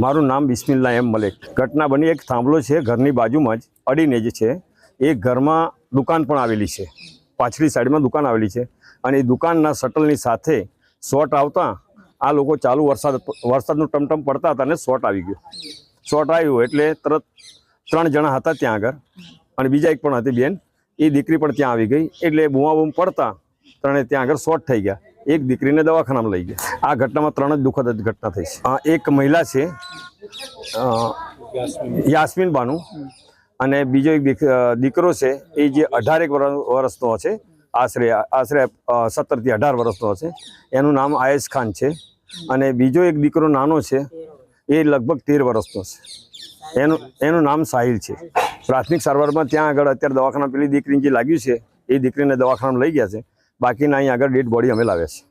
મારું નામ બિસ્મિલ્લા એમ મલેક. ઘટના બની એક થાંભલો છે, ઘરની બાજુમાં જ અડીને જ છે. એ ઘરમાં દુકાન પણ આવેલી છે. પાછલી સાઈડમાં દુકાન આવેલી છે. અને એ દુકાનના શટલની સાથે શોર્ટ આવતા આ લોકો ચાલુ વરસાદ, વરસાદનું ટમટમ પડતા હતા અને શોર્ટ આવી ગયો. શોર્ટ આવ્યું એટલે તરત ત્રણ જણા હતા ત્યાં આગળ. અને બીજા એક પણ હતી બેન. એ દીકરી પણ ત્યાં આવી ગઈ. એટલે બૂમા બૂમ પડતા ત્રણે ત્યાં આગળ શોર્ટ થઈ ગયા. એક દીકરીને દવાખાનામાં લઈ ગયા. આ ઘટનામાં ત્રણ જ દુઃખદ ઘટના થઈ છે. એક મહિલા છે યાસ્મીન બાનુ અને બીજો એક દીકરો છે, એ જે અઢારેક વર- વર્ષનો છે, આશરે આશરે સત્તરથી અઢાર વર્ષનો છે. એનું નામ આયેશ ખાન છે અને બીજો એક દીકરો નાનો છે, એ લગભગ તેર વર્ષનો છે. એનું એનું નામ સાહિલ છે. પ્રાથમિક સારવારમાં ત્યાં આગળ અત્યારે દવાખાના પેલી દીકરીને જે લાગ્યું છે, એ દીકરીને દવાખાનામાં લઈ ગયા છે. બાકીના અહીં આગળ ડેડ બોડી અમે લાવ્યા છે.